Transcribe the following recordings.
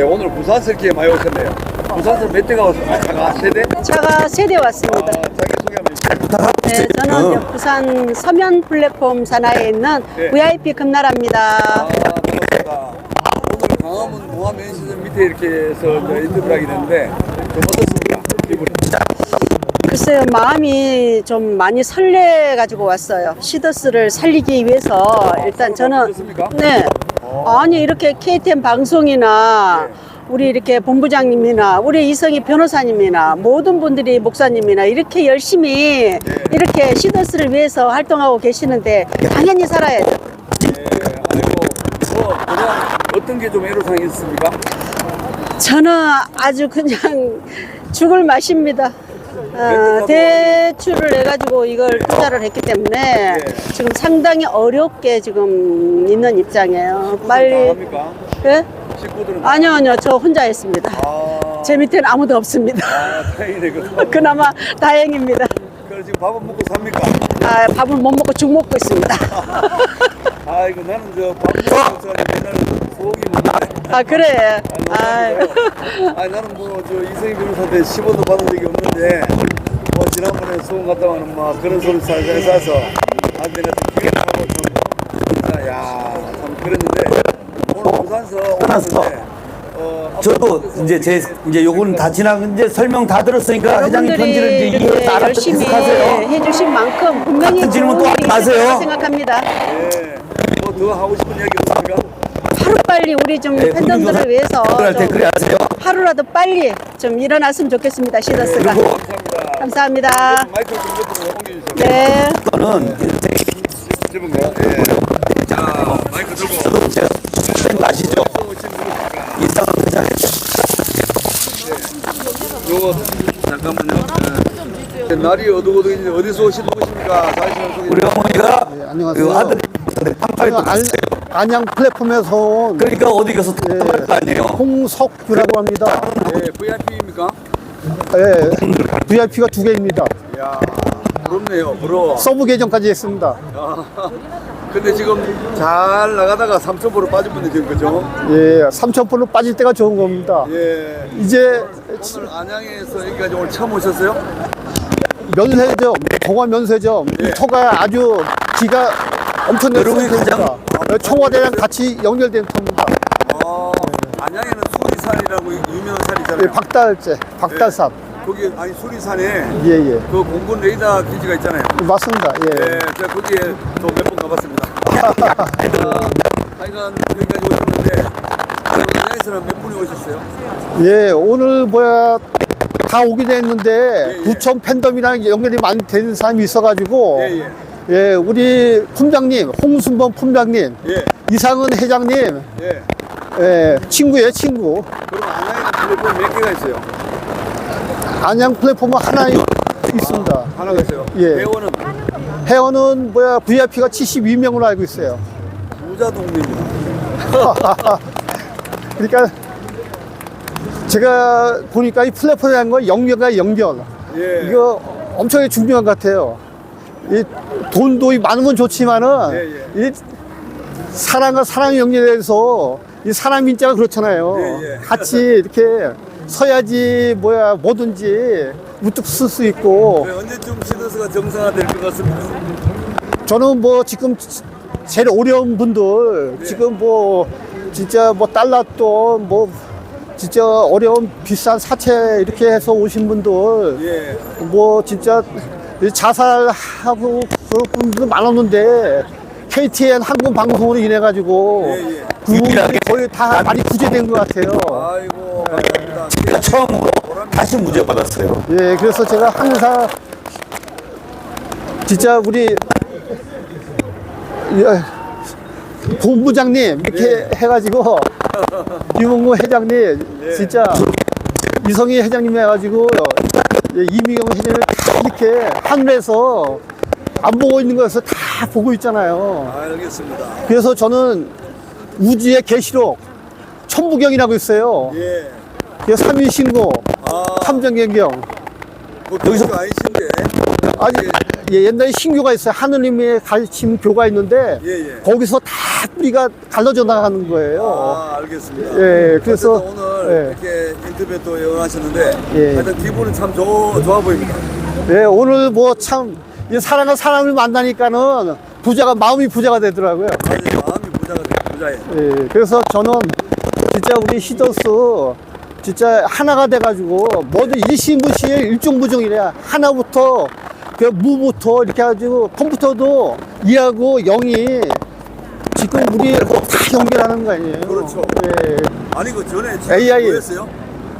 네, 오늘 부산서 이렇게 많이 오셨네요. 부산서 몇 대가 왔어요? 차가 세대? 차가 세대 아, 왔습니다. 자기 소개 한번 해주세요. 네, 저는 이제 부산 서면 플랫폼 산하에 있는 네. VIP 금나라입니다. 아, 반갑습니다. 오늘 광화문 모함연시전 밑에 이렇게 해서 이제 인터뷰를 하게 됐는데 좀 어떻습니까? 기분이? 글쎄요, 마음이 좀 많이 설레가지고 왔어요. 시더스를 살리기 위해서 일단 저는? 네 아니 이렇게 KTN 방송이나 네. 우리 이렇게 본부장님이나 우리 이성희 변호사님이나 모든 분들이 목사님이나 이렇게 열심히 네. 이렇게 시더스를 위해서 활동하고 계시는데 당연히 살아야죠. 네, 아이고, 뭐, 그냥 어떤 게 좀 애로사항이 있습니까? 저는 아주 그냥 죽을 맛입니다. 어, 대출을 해가지고 이걸 투자를 했기 때문에 네. 지금 상당히 어렵게 지금 있는 입장이에요. 다 빨리. 합니까? 예? 식구들은 아니요, 아니요. 저 혼자 했습니다. 아, 제 밑에는 아무도 없습니다. 아, 다행이네. 그 그나마 다행입니다. 그래 지금 밥은 먹고 삽니까? 아, 밥을 못 먹고 죽 먹고 있습니다. 아 이거 나는 저밥 먹고 서 맨날 소고기 먹는데 아, 그래. 아, 아, 아 나는 뭐 저 이성희 변호사한테 10원도 받은 적이 없는데 뭐 지난번에 소원 갔다 와는 막 그런 소리 살살 싸서 아 내가 좀 기억하고 좀 야참 그랬는데 오늘 부산서. 오는데 어, 저도 이제 제 이제 요거는 다 지나고 이제 설명 다 들었으니까 회장님 편지를 이제 이해해서 알아듣 열심히 해석하세요. 해주신 만큼 분명히 같은 질문 좋은 또 일이 하지 있을 마세요. 생각합니다. 예, 뭐더 하고 싶은 얘기 없습니까? 하루 빨리 우리 좀 네, 팬덤들을 위해서 댓글 좀 하세요. 하루라도 빨리 좀 일어났으면 좋겠습니다. 시더스가. 그리고 감사합니다. 감사합니다. 마이크 좀 옆으로 옮겨주세요. 네. 이거는 집은 거. 예. 자 저도 제가 선생님 아시죠? 이상한 회장 요거 잠깐만요. 네. 날이 어둑어둑인데 어디서 오신 소개. 우리 어머니가 네, 안녕하세요. 그 아들이 안, 갔어요. 안양 플랫폼에서 온 그러니까 어디 가서 답답할 거 아니에요. 홍석규라고 합니다. 예, VIP입니까? 예, VIP가 두 개입니다. 야 부럽네요. 부러워. 서브 계정까지 했습니다. 아, 근데 지금 잘 나가다가 3천포로 빠진 분이 지금 그죠? 예, 3천불로 빠질 때가 좋은 겁니다. 예. 이제 오늘 안양에서 여기까지 오늘 처음 오셨어요? 면세점, 동화 면세점, 이 터가 아주 기가 여러분이 센터입니다. 어, 청와대랑 같이 연결된 터입니다. 어, 안양에는 수리산이라고 유명한 산 예, 있잖아요. 박달재, 박달산. 거기 아니 수리산에 예, 예. 그 공군 레이더 기지가 있잖아요. 맞습니다. 예. 네, 제가 거기에 또 몇 번 가봤습니다. 아, 하여간 여기까지 오셨는데 안양에서는 몇 분이 오셨어요? 예, 오늘 뭐야 다 오게 됐는데 예, 예. 부천 팬덤이랑 연결이 많이 되는 사람이 있어가지고 예, 예. 예, 우리 품장님, 홍순범 품장님, 예, 이상은 회장님, 예. 예, 친구예요, 친구. 그럼 안양에는 플랫폼 몇 개가 있어요? 안양 플랫폼은 하나 있습니다. 하나가 있어요. 예. 대원은 회원은 뭐야 VIP가 72명으로 알고 있어요. 부자 동네입니다. 그러니까 제가 보니까 이 플랫폼이라는 건 연결과 연결. 예. 이거 엄청나게 중요한 것 같아요. 이 돈도 이 많은 건 좋지만은 예, 이 사랑과 사랑이 연결해서 이 사람 민자가 그렇잖아요. 예, 예. 같이 이렇게 서야지 뭐야 뭐든지 우뚝 쓸 수 있고 네, 언제쯤 시너스가 정상화될 것 같습니다. 저는 뭐 지금 제일 어려운 분들 네. 지금 뭐 진짜 뭐 달랐던 뭐 진짜 어려운 비싼 사채 이렇게 해서 오신 분들 예. 뭐 진짜 자살하고 그런 분들 많았는데 KTN 한국 방송으로 인해 가지고 예, 예. 그분들이 거의 다 많이 구제된 것 같아요. 아이고 감사합니다. 제가 처음으로 다시 무죄 받았어요. 예, 그래서 제가 항상 진짜 우리 예, 본부장님 이렇게 해가지고 유mon구 회장님 진짜 이성희 회장님 해가지고 예, 이미경 회장님을 다 이렇게 하늘에서 안 보고 있는 것에서 다 보고 있잖아요. 아, 알겠습니다. 그래서 저는 우주의 계시록 천부경이라고 있어요. 예. 그래서 삼위신고, 아, 삼정경경. 뭐 여기서 아니신데. 아니 예, 옛날에 신교가 있어요. 하느님의 가르침 교가 있는데 예, 예. 거기서 다 뿌리가 갈라져 나가는 거예요. 아, 알겠습니다. 예, 그래서 어쨌든 오늘 예. 이렇게 인터뷰 또 연하셨는데 예. 하여튼 기분은 참 좋, 좋아 보입니다. 예, 오늘 뭐참 사랑하는 사람을 만나니까는 부자가 마음이 부자가 되더라고요. 아주 마음이 부자가 돼, 부자예. 예, 그래서 저는 진짜 우리 히더스 진짜 하나가 돼가지고 모두 일시무시에 일중부중이래 하나부터 그 무부터 이렇게 해가지고 컴퓨터도 이하고 영이 지금 우리 다 연결하는 거 아니에요? 그렇죠. 예. 아니 그 전에 AI. 뭐였어요?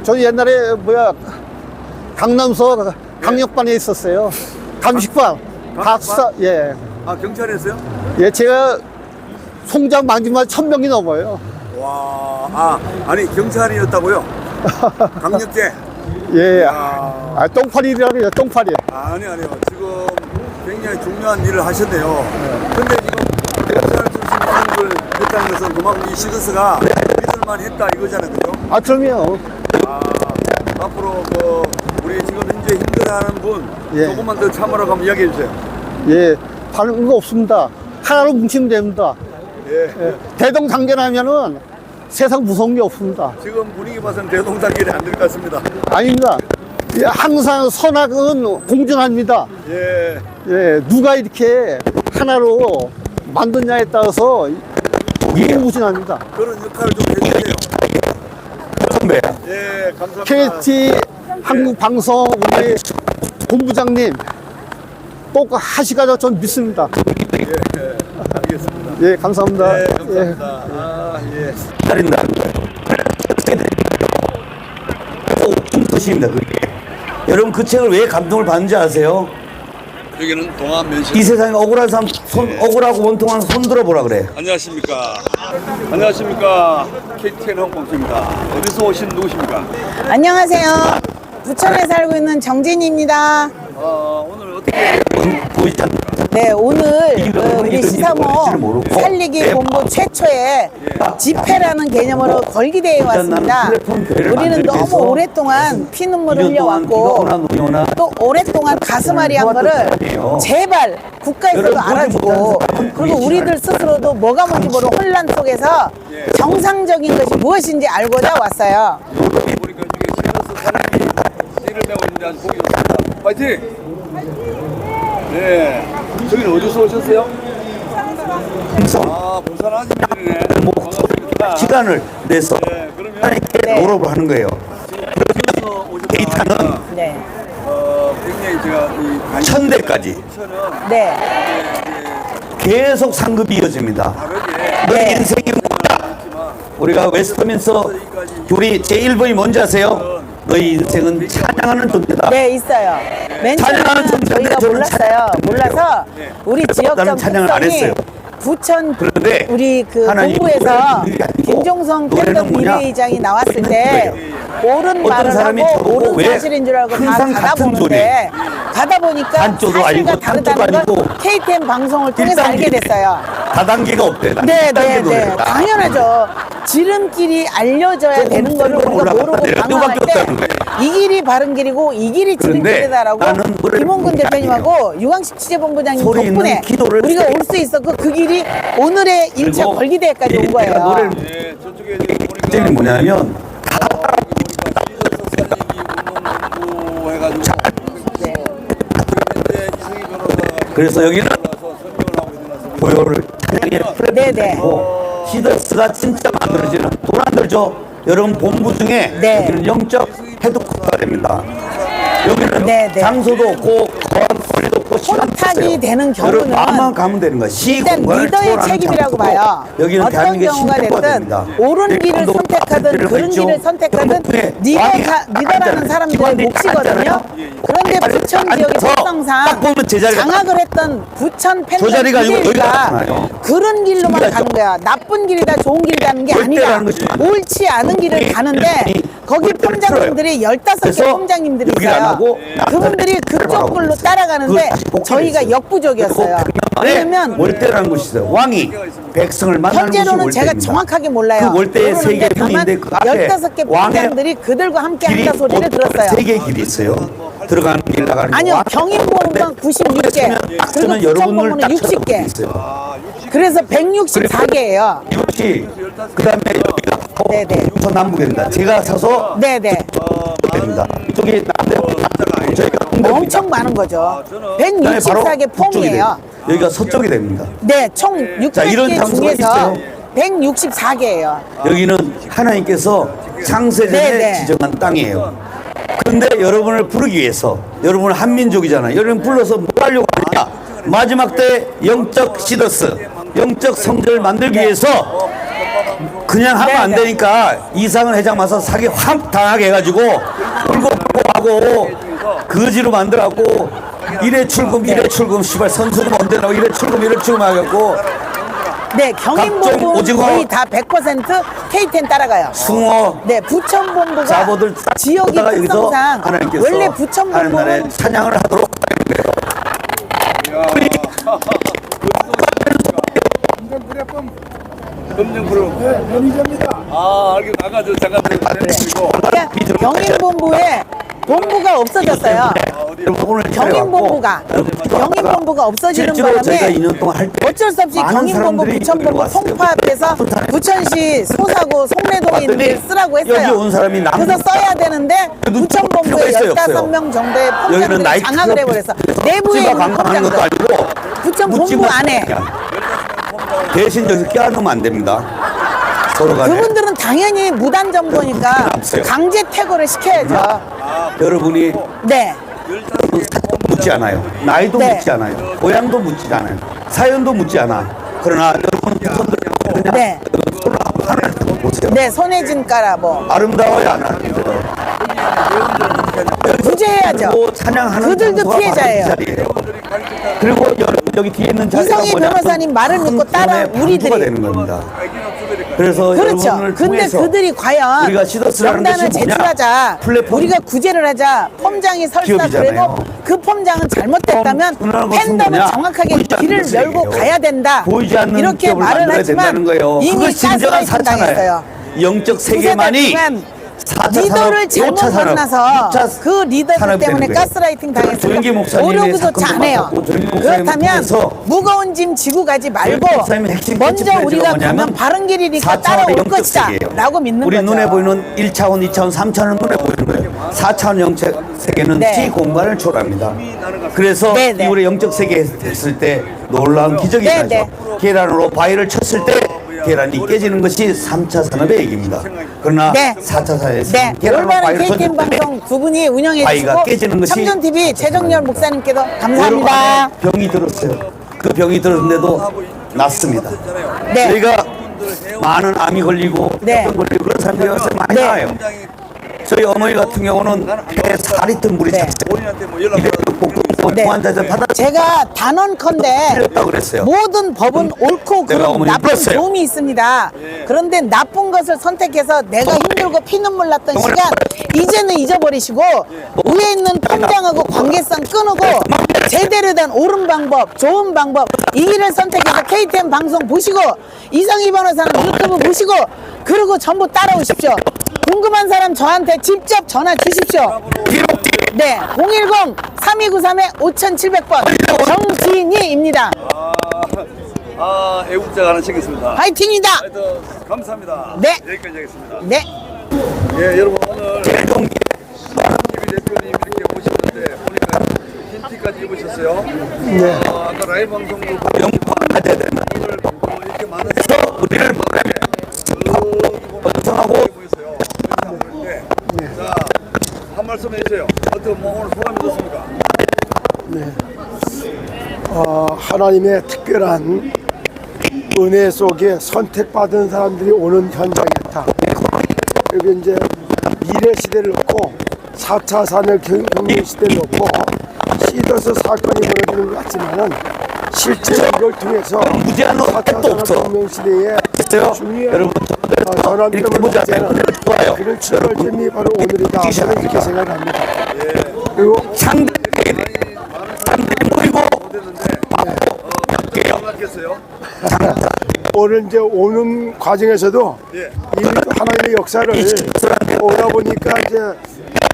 저는 옛날에 뭐야 강남서 강력반에 있었어요. 감식반. 박사 예. 아 경찰이었어요? 예, 제가 송장 만지만 천 명이 넘어요. 와, 아 아니 경찰이었다고요? 강력계. 예. 아, 아, 똥파리라고 해요, 똥파리. 아니 아니요. 지금 굉장히 중요한 일을 하셨네요. 근데 지금 경찰 출신 걸 했다는 것은 그만큼 이 시드스가 믿을만 했다 이거잖아요, 그죠? 아, 그럼요. 아, 앞으로 그 우리 지금 현재 힘들어하는 분 예. 조금만 더 참으라고 한번 이야기해 주세요. 예, 다른 거 없습니다. 하나로 뭉치면 됩니다. 예. 예, 대동단결하면은 세상 무서운 게 없습니다. 지금 분위기 봐서는 대동단결이 안 될 것 같습니다. 아닙니다. 예, 항상 선악은 공존합니다. 예. 예, 누가 이렇게 하나로 만드냐에 따라서 무궁무진합니다. 그런 역할을 좀 해주세요. 선배. 예, 감사합니다. KT 한국방송 우리 본부장님 꼭 하시가지고 전 믿습니다. 예, 예, 알겠습니다. 예, 감사합니다. 네, 예. 감사합니다. 아, 예. 기다린다는 거예요. 춤도시입니다, 그게. 여러분 그 책을 왜 감동을 받는지 아세요? 여기는 동안 면식. 이 세상에 억울한 사람, 손, 억울하고 원통한 손 들어보라 그래. 안녕하십니까. 안녕하십니까. KTN 홍콩입니다. 어디서 오신 누구십니까? 안녕하세요. 부천에 살고 있는 정진입니다. 아, 오늘 어떻게 보이지 않나? 네, 오늘 그 우리 시사모 살리기 네. 본부 최초의 집회라는 개념으로 걸기대에 왔습니다. 우리는 너무 오랫동안 피눈물을 2년 동안 비가 오나 흘려왔고 또 오랫동안 가슴앓이 한 거를. 제발 국가에서도 알아주고 그리고 우리들 스스로도 뭐가 뭔지 모르는 혼란 속에서 정상적인 것이 무엇인지 알고자 왔어요. 파이팅! 네. 저기는 어디서 오셨어요? 아, 부산 아줌마들이네. 반갑습니다. 시간을 내서 네, 그러면 하나님께 네. 노력을 하는 거예요. 부산에서 오셨다는 네. 어, 굉장히 제가 이 관심 천대까지 부천은 네. 계속 상급이 이어집니다. 다르게 너 네. 인생이 뭐다? 있지만 우리가 웨스트민스터 교리 제1번이 뭔지 아세요? 너희 인생은 찬양하는 존재다. 네, 있어요. 맨 찬양하는 존재인데 저희가 저는 몰랐어요. 몰라서 네. 우리 지역적 나는 찬양을 안 특성이 했어요. 부천 그런데 우리 그 아니고 김종성 팬덤? 비대위장이 나왔을 때 옳은 말을 하고 옳은 왜 사실인 줄 알고 다 가다 보는데 가다 보니까 사실과 다르다는 아니고 KTN 방송을 통해서 알게. 됐어요. 다단계가 없대. 네, 네, 네. 당연하죠. 지름길이 알려져야 되는 거를 우리가 모르고. 방황할 때. 이 길이 바른 길이고 이 길이 지름길이다라고 김홍근 대표님하고 유광식 취재본부장님 덕분에 우리가. 올 수 있었고 그 길이 오늘의 일차 그리고 걸기대회까지 온 내가 거예요. 노래를 네, 저쪽에 지금 보니까 문제는 뭐냐면 그래서 여기는. 고요를 찬양의 네, 네. 플랫폼이고 시더스가 진짜 만들어지는 돈 안 들죠. 여러분 본부 중에 네. 여기는 영적 헤드코터가 됩니다. 여기는 네, 네. 장소도 없고 거리도 없고 시간도 없어요. 되는 여러분 경우는 마음만 가면 되는 거야. 시 일단 공간을 리더의 초월하는 책임이라고 장소고 봐요. 여기는 어떤 대한민국의 경우가 됐든 됩니다. 옳은 길을 강도 선택하든 그른. 길을 선택하든 리더가 왕이 리더라는 앉아요. 사람들의 기관들이 몫이거든요. 앉아요. 그런데 부천 지역의 딱 특성상 보면 제자리가 장악을 했던 부천 저 자리가 아니고 여기가 비대위가 나타나요. 그런 길로만? 가는 거야. 나쁜 길이다, 좋은 길이라는 게 것이 아니에요. 옳지 않은 길을 가는데 거기 우리 폰장님들이 15개 그래서 폰장님들이 여기를 안 있어요. 하고 그분들이 그쪽 길로 따라가는데 그걸 다시 복귀를 저희가. 역부족이었어요. 왜냐면 월대라는 곳이 있어요. 왕이 백성을 만나는 곳이 현재로는 제가 월대입니다. 정확하게 몰라요. 그 월대의 세계 편인데 그 앞에 15개 왕의 부장들이 그들과 함께 한다 소리를 들었어요. 세 개의 길이 있어요. 들어가는 길 나가는 아니요, 경인본부가 96개, 딱 그리고 여러분을 딱 60개. 있어요. 그래서 164개예요. 이것이 그다음에 여기가 네네. 서남북입니다. 제가 서서 네네. 됩니다. 이쪽이 남대문 저희가 동대문입니다. 엄청 많은 거죠. 그다음에 바로 164개 북쪽이 폼이에요. 돼요. 여기가 서쪽이 됩니다. 네, 총 자, 이런 600개 장소가 중에서 있어요. 164개예요. 여기는 하나님께서 창세전에 네 네. 지정한 땅이에요. 그런데 여러분을 부르기 위해서 여러분은 한민족이잖아요. 여러분 불러서 뭐 하려고 하느냐? 마지막 때 영적 시더스, 영적 성전을 만들기 위해서 그냥 하면 안 네네. 되니까 이상은 회장 와서 사기 확 당하게 해가지고 울고 하고 거지로 만들어갖고 이래 출금 이래 출금 씨발 선수도 못 되라고 이래 출금 이래 출금 하겠고 네, 각종 경인본부 오징어. 거의 다 100% K10 따라가요. 숭어 네, 부천본부가 자보들 딱 지역이 걷다가 여기서 특성상 하나님께서 원래 하는 날에 부천본부는 찬양을 하도록 검정 프로. 네, 연희자입니다. 아, 알겠, 아까 저 잠깐 저 그리고 그러니까 경인본부에 본부가 없어졌어요. 오늘 경인본부가 경인본부가 없어지는 실제로 저희가 바람에 2년 동안 할때 어쩔 수 없이 많은 경인본부, 사람들이 부천본부 왔어요. 어떤 사람이 부천시 소사구 송내동인들 왔더니 쓰라고 여기 했어요. 온 사람이 남- 그래서 써야 되는데 눈 부천본부에 있어요, 없어요? 15명 정도의 여기는 펌장들이 나이트 장악을 해버려서 내부에 가 있는 관광하는 것도 펌장들 아니고 부천 묻지 본부 안에. 대신 여기서 껴안으면 안 됩니다. 서로 간에 그분들은 당연히 무단 점거니까 없어요. 강제 퇴거를 시켜야죠. 여러분이 네. 묻지 않아요. 나이도 네. 묻지 않아요. 고향도 묻지 않아요. 사연도 묻지 않아. 그러나 여러분 손들 그냥 네. 서로 하나를 보세요. 네, 손해진 까라 뭐 아름다워요 안 아름다워요? 구제해야죠. 그리고 찬양하는 그들도 장소가 피해자예요. 바로 이 자리예요. 그리고 여러분 여기 뒤에 있는 자리가 이성희 변호사님 말을 한 믿고 따라 우리들이. 되는 겁니다. 그래서 그렇죠. 여러분을 근데 통해서 그들이 과연 우리가 시더스라는 명단을 것이 뭐냐? 제출하자 플랫폼 우리가 구제를 하자 펌장이 설사 기업이잖아요. 그래도 그 펌장은 잘못됐다면 펌, 것은 팬덤은 뭐냐? 정확하게 보이지 않는 길을 것을 열고 얘기해요. 가야 된다 보이지 않는 이렇게 기업을 말을 만들어야 하지만 된다는 거예요. 이미 그것이 진정한 사차나예요. 영적 세계만이 동안 4차 리더를 잘못 만나서 그 리더들 때문에 가스라이팅 당했어요. 오려고조차 안 해요. 그렇다면 무거운 짐 지고 가지 말고 먼저 우리가 가면 바른 길이니까 4차원의 따라올 것이다. 라고 믿는 우리 거죠. 눈에 보이는 1차원, 2차원, 3차원은 눈에 보이는 거예요. 4차원 영적 세계는 네. 지 공간을 초월합니다. 그래서 네, 네. 우리 영적 세계에 됐을 때 놀라운 기적이 네, 나죠. 네. 계란으로 바위를 쳤을 때 계란이 깨지는 것이 3차 산업의 얘기입니다. 그러나 네. 4차 사회에서 네, 계란으로 올바른 KTN 때 방송 두 분이 운영해 바위가 깨지는 주시고 것이 청년TV 최정열 목사님께도 감사합니다. 안에 병이 들었어요. 그 병이 들었는데도 낫습니다. 네. 저희가 많은 암이 걸리고 네. 병 걸리고 그런 사람들이 와서 많이 네. 나와요. 저희 어머니 같은 경우는 폐에 4리터 물이 네. 찼어요. 본인한테 뭐 연락 이래 복부 네. 받아 제가 단언컨대 틀렸다고 그랬어요. 모든 법은 옳고 내가 그름 어머니 나쁜 불렀어요. 도움이 있습니다. 그런데 나쁜 것을 선택해서 내가 힘들고 피눈물 났던 정말 시간 이제는 잊어버리시고 위에 있는 통장하고 관계성 끊고 제대로 된 옳은 방법, 좋은 방법 이 길을 선택해서 KTN 방송 보시고 이성희 변호사는 유튜브 보시고 그리고 전부 따라오십시오. 궁금한 사람 저한테 직접 전화 주십시오. 네, 010-3293-5700번 정진희입니다. 아, 애국자가 하나 챙겼습니다. 화이팅이다. 하여튼 감사합니다. 네. 여기까지 하겠습니다. 네. 예, 여러분 오늘 TV 대표님 이렇게 오셨는데 보니까 흰 티까지 입으셨어요. 네. 어, 아까 라이브 방송도 보고 영광하셔야 되는 오늘 어, 이렇게 많은 그래서 우리를 보내면 번성하고 보였어요. 이렇게 안 보이는데. 자, 한 말씀 해 주세요. 어떻게 뭐 오늘 소감이 어떻습니까? 어, 하나님의 특별한 은혜 속에 선택받은 사람들이 오는 현장이었다. 그리고 이제 미래 시대를 놓고 4차 산업 경- 경제 시대를 놓고 시더스 사건이 벌어지는 것 같지만은 실제 이걸 통해서 무제한 4차 택도 산업. 혁명 시대에. 중요한 여러분 어, 전환점을. 맞이하는 좋아요. 그런 출발점이 바로 오늘이다. 저는 이렇게 생각합니다. 그리고 상대 상대 보이고 생각했어요? 오늘 이제 오는 과정에서도 예. 이미 또 하나님의 역사를 오다 보니까 이제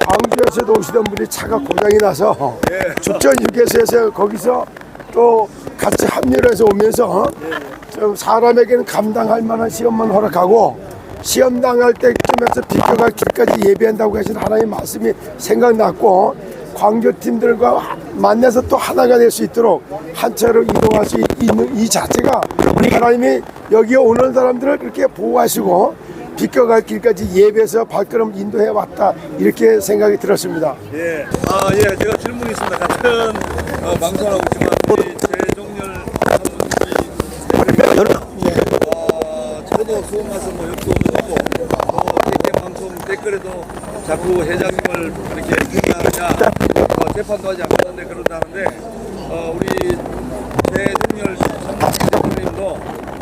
광주에서도 오시던 분이 차가 고장이 나서 주천 휴게소에서 거기서 또 같이 합류를 해서 오면서 좀 사람에게는 감당할 만한 시험만 허락하고 시험 당할 때쯤에서 비켜갈 길까지 예비한다고 하신 하나님의 말씀이 생각났고 광주 팀들과 만나서 또 하나가 될 수 있도록 한 차로 이동할 수 있는 이 자체가 하나님이 여기에 오는 사람들을 그렇게 보호하시고 비껴갈 길까지 예배해서 발걸음 인도해 왔다 이렇게 생각이 들었습니다. 예. 아, 예. 제가 질문이 있습니다. 같은 어, 방송하고 있지만 우리 최종렬 여러분, 어, 저도 수업 가서 뭐 역도 하고 또 이렇게 댓글에도 자꾸 회장님을 이렇게 비난하냐 어, 재판도 하지 않았는데 그런다는데 어, 우리 최종렬 대표님도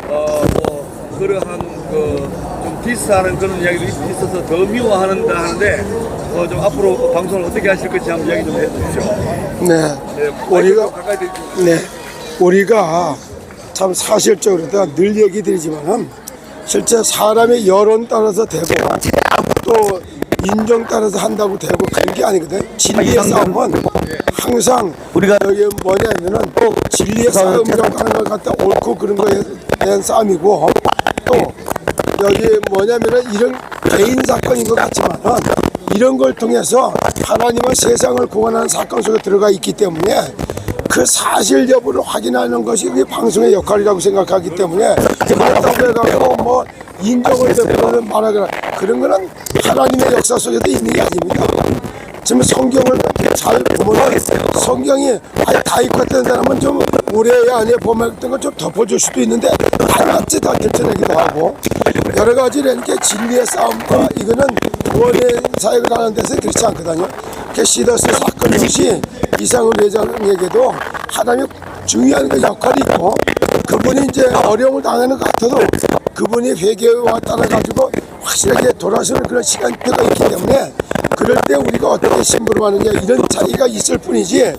어 뭐 그러한 그좀 디스하는 그런 이야기도 있- 있어서 더 미워하는다 하는데 어, 좀 앞으로 방송을 어떻게 하실 건지 한번 이야기 좀 해주십시오. 네, 네, 우리가 가까이 네, 우리가 참 사실적으로 늘 얘기 드리지만은 실제 사람의 여론 따라서 되고 또 인정 따라서 한다고 되고 그런 게 아니거든. 진리의 싸움은 항상 우리가 여기 뭐냐면은 진리의 싸움이라고 하는 걸 갖다 옳고 그런 거에 대한 싸움이고 또 여기 뭐냐면은 이런 개인 사건인 것 같지만은 이런 걸 통해서 하나님은 세상을 구원하는 사건 속에 들어가 있기 때문에 그 사실 여부를 확인하는 것이 우리 방송의 역할이라고 생각하기 때문에 해갖고 뭐 인정을 베풀는 말하거나 그런 거는 하나님의 역사 속에도 있는 게 아닙니다. 지금 성경을 잘 보면 성경이 아예 다 읽고 했던 사람은 좀 올해 안에 보면 걸좀 덮어줄 수도 있는데 하나째 다 결정하기도 하고 여러 가지 이렇게 진리의 싸움과 이거는 원의 사역을 하는 데서 그렇지 않거든요. 그 시더스 사건 역시 이상훈 회장에게도 하나님의 중요한 그 역할이 있고 그분이 이제 어려움을 당하는 것 같아도 그분이 회개와 따라 가지고 확실하게 돌아서는 그런 시간표가 있기 때문에 그럴 때 우리가 어떻게 심부름 하느냐 이런 차이가 있을 뿐이지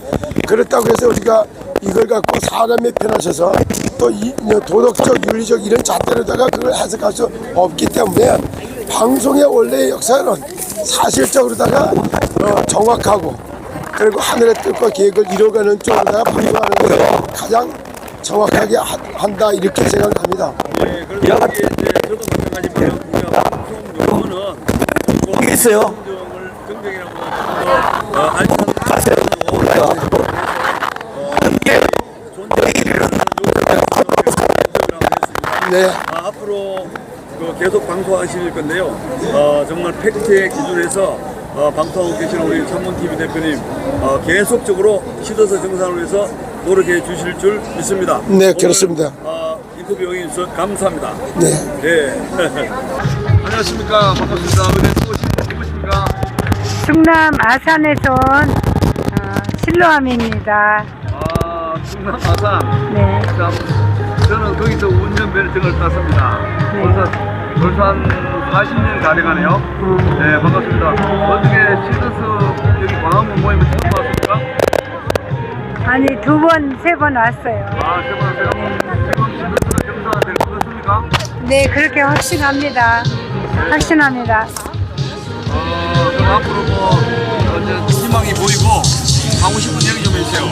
그렇다고 해서 우리가 이걸 갖고 사람의 편하셔서 또 이, 도덕적 윤리적 이런 잣대로다가 그걸 해석할 수 없기 때문에 방송의 원래의 역사는 사실적으로다가 어, 정확하고 그리고 하늘의 뜻과 계획을 이뤄가는 쪽으로다가 방송하는 게 가장 정확하게 하- 한다 이렇게 생각합니다. 야. 이게 이제 저도 우리가 방송 용어는 이게 있어요. 네. 아, 앞으로 그 계속 방송하실 건데요. 어, 정말 팩트에 기준해서 어, 방송하고 계시는 우리 참문TV 대표님 어, 계속적으로 시도서 정상을 위해서 노력해 주실 줄 믿습니다. 네, 오늘, 그렇습니다. 어, 인터뷰 응해 주셔서 감사합니다. 네. 네. 안녕하십니까. 반갑습니다. 충남 아산에서 온 어, 실로암입니다. 아, 충남 아산. 네. 참, 저는 거기서 운전면허증을 땄습니다. 네. 벌써, 벌써 한 40년 가려가네요. 네, 반갑습니다. 어떻게 시더스 여기 광화문 모임을 처음 왔습니까? 아니 두 번, 세 번 왔어요. 아, 세번 하세요? 지금 시더스가 정상화될 것 같습니까? 네, 그렇게 확신합니다. 확신합니다. 어, 앞으로 뭐, 어, 이제 희망이 보이고, 하고 싶은 얘기 좀 해주세요.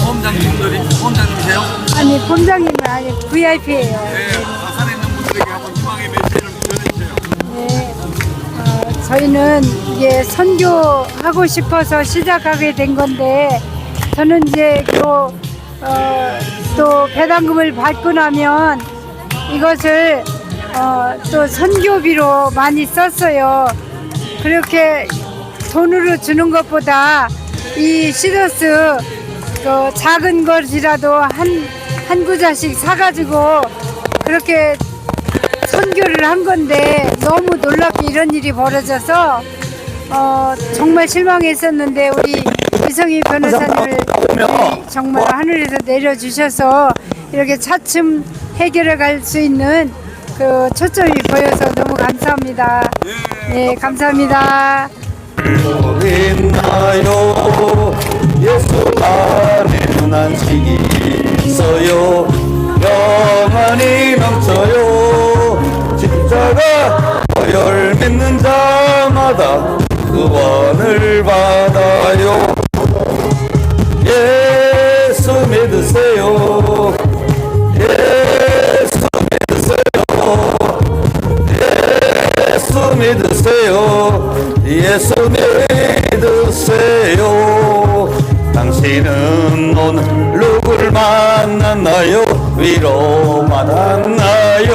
호험장님들이, 호험장님이세요? 아니 본장님은 아니 VIP예요. 네, 아산에 있는 분들에게 한번 희망의 메시지를 전해주세요. 네. 어, 저희는 이제 선교하고 싶어서 시작하게 된 건데 저는 이제 그, 어, 또 배당금을 받고 나면 이것을 어, 또 선교비로 많이 썼어요. 그렇게 돈으로 주는 것보다 이 시더스 그 작은 것이라도 한, 한 구자씩 사가지고 그렇게 선교를 한 건데 너무 놀랍게 이런 일이 벌어져서 어, 정말 실망했었는데 우리 이성희 변호사님을 정말 하늘에서 내려주셔서 이렇게 차츰 해결해 갈 수 있는 그 초점이 보여서 너무 감사합니다. 네, 감사합니다. 있나요 예수 안에는 안식이 있어요 영원히 넘쳐요 십자가 열 믿는 자만 위로마다 구원을 받아요 예수 믿으세요. 당신은 오늘 누굴 만났나요? 위로 만났나요?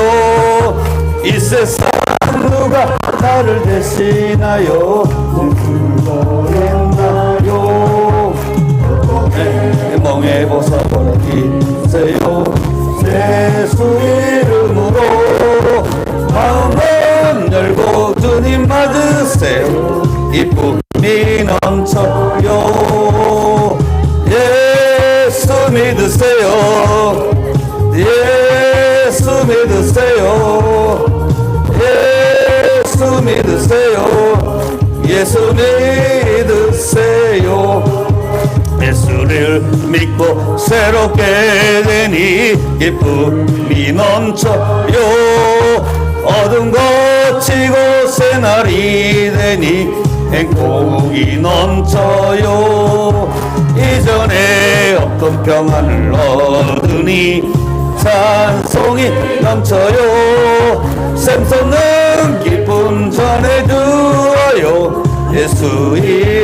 이 세상 누가 나를 대신하여 불러냈나요? 네, 멍에 벗어버리세요 기쁨이 넘쳐요. 어둠 거치고 새날이 되니 행복이 넘쳐요. 이전에 없던 평안을 얻으니 찬송이 넘쳐요. 샘솟는 기쁨 전해주어요. 예수 이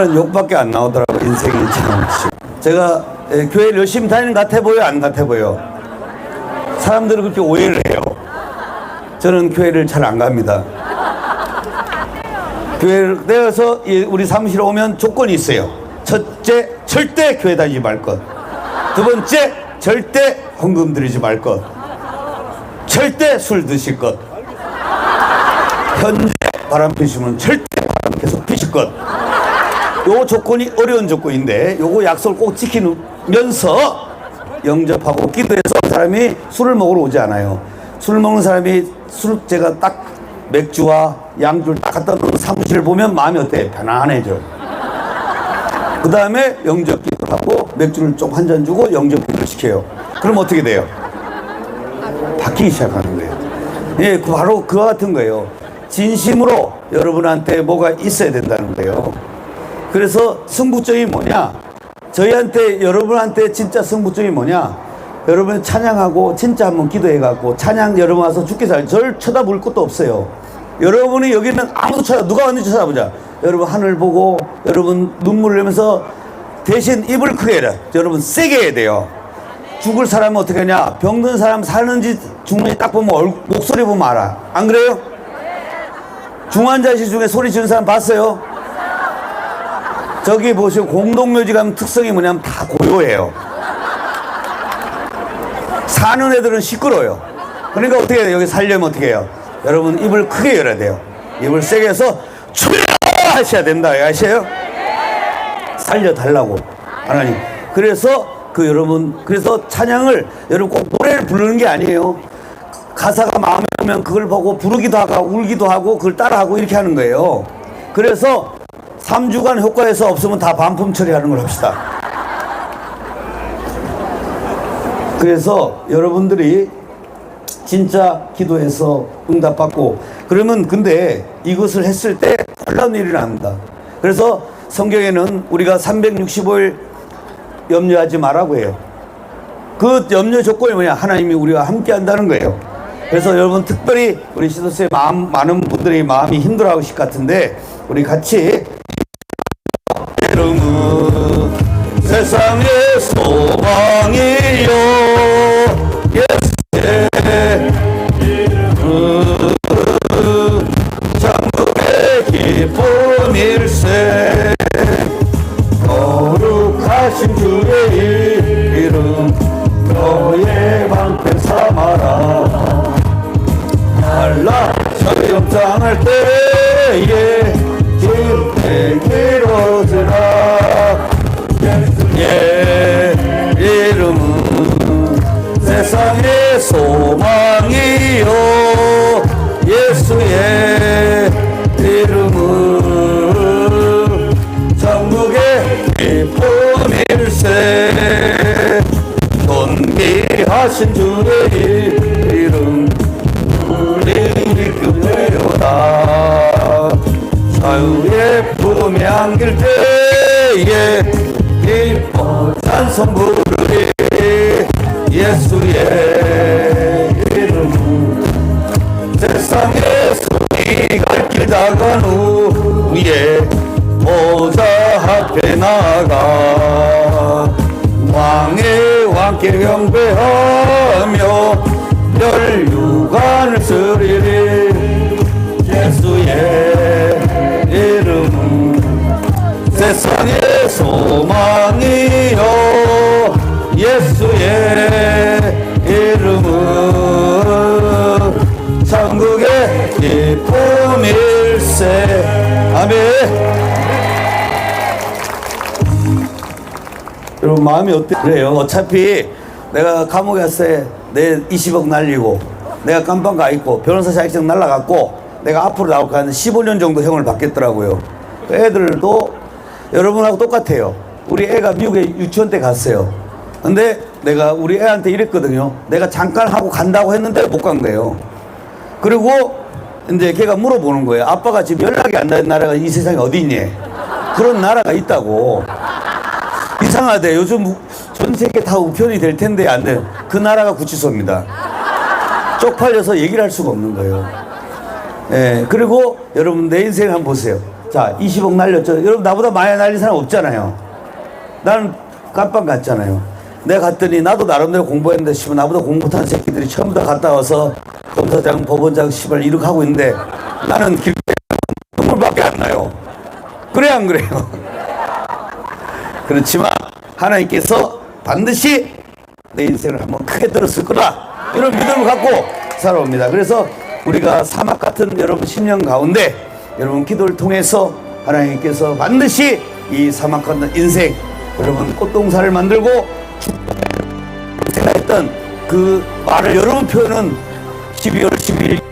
나는 욕밖에 안 나오더라고 인생이 참 제가 예, 교회를 열심히 다니는 것 같아 보여? 안 같아 보여? 사람들은 그렇게 오해를 해요. 저는 교회를 잘 안 갑니다. 교회를 내어서 이 우리 사무실에 오면 조건이 있어요. 첫째 절대 교회 다니지 말 것. 두 번째 절대 헌금 드리지 말 것. 절대 술 드실 것. 현재 바람 피시면 절대 바람 계속 피실 것. 요 조건이 어려운 조건인데 요거 약속을 꼭 지키면서 영접하고 기도해서 사람이 술을 먹으러 오지 않아요. 술 먹는 사람이 술 제가 딱 맥주와 양주를 딱 갖다 놓은 사무실을 보면 마음이 어때? 편안해져. 그 다음에 영접 기도를 하고 맥주를 좀 한 잔 주고 영접 기도를 시켜요. 그럼 어떻게 돼요? 바뀌기 시작하는 거예요. 예, 그 바로 그와 같은 거예요. 진심으로 여러분한테 뭐가 있어야 된다는 거예요. 그래서 승부점이 뭐냐? 저희한테 여러분한테 진짜 승부점이 뭐냐? 여러분 찬양하고 진짜 한번 기도해갖고 찬양 여러분 와서 죽게 살. 절 쳐다볼 것도 없어요. 여러분이 여기는 아무도 쳐다 누가 왔는지 쳐다보자. 여러분 하늘 보고 여러분 눈물 흘리면서 대신 입을 크게 해라. 여러분 세게 해야 돼요. 죽을 사람은 어떻게 하냐? 병든 사람 사는지 죽는지 딱 보면 얼, 목소리 보면 알아. 안 그래요? 중환자실 중에 소리 지르는 사람 봤어요? 저기 보시고 공동묘지 가면 특성이 뭐냐면 다 고요해요. 사는 애들은 시끄러워요. 그러니까 어떻게 해요? 여기 살려면 어떻게 해요? 여러분 입을 크게 열어야 돼요. 입을 세게 해서 주여 하셔야 된다. 아시요? 살려달라고 하나님. 그래서 그 여러분 그래서 찬양을 여러분 꼭 노래를 부르는 게 아니에요. 가사가 마음에 오면 그걸 보고 부르기도 하고 울기도 하고 그걸 따라하고 이렇게 하는 거예요. 그래서 3주간 효과에서 없으면 다 반품 처리하는 걸 합시다. 그래서 여러분들이 진짜 기도해서 응답받고 그러면 근데 이것을 했을 때 놀라운 일이 납니다. 그래서 성경에는 우리가 365일 염려하지 말라고 해요. 그 염려 조건이 뭐냐? 하나님이 우리와 함께 한다는 거예요. 그래서 여러분 특별히 우리 시도스의 마음 많은 분들이 마음이 힘들어하실 것 같은데 우리 같이 세상의 소망이 여러분 마음이 어때? 그래요. 어차피 내가 감옥에 갔을 때내 20억 날리고 내가 깜빵 가 있고 변호사 자격증 날라갔고 내가 앞으로 나올 거한 15년 정도 형을 받겠더라고요. 그 애들도 여러분하고 똑같아요. 우리 애가 미국에 유치원 때 갔어요. 근데 내가 우리 애한테 이랬거든요. 내가 잠깐 하고 간다고 했는데 못 간 거예요. 그리고 이제 걔가 물어보는 거예요 아빠가 지금 연락이 안 되는 나라가 이 세상에 어디 있니 그런 나라가 있다고 이상하대. 요즘 전 세계 다 우편이 될 텐데 안 돼. 그 나라가 구치소입니다. 쪽팔려서 얘기를 할 수가 없는 거예요. 예. 그리고 여러분 내 인생 한번 보세요. 자, 20억 날렸죠. 여러분 나보다 많이 날린 사람 없잖아요. 나는 깜빵 갔잖아요. 내가 갔더니 나도 나름대로 공부했는데 씨발 나보다 공부 못하는 새끼들이 전부 다 갔다 와서 검사장, 법원장 씨발 이렇게 하고 있는데 나는 길게 눈물밖에 안 나요. 그래 안 그래요? 그렇지만 하나님께서 반드시 내 인생을 한번 크게 들었을 거다 이런 믿음을 갖고 살아옵니다 그래서 우리가 사막 같은 여러분 10년 가운데 여러분 기도를 통해서 하나님께서 반드시 이 사막 같은 인생 여러분 꽃동산을 만들고 제가 했던 그 말을 여러분 표현은 12월 12일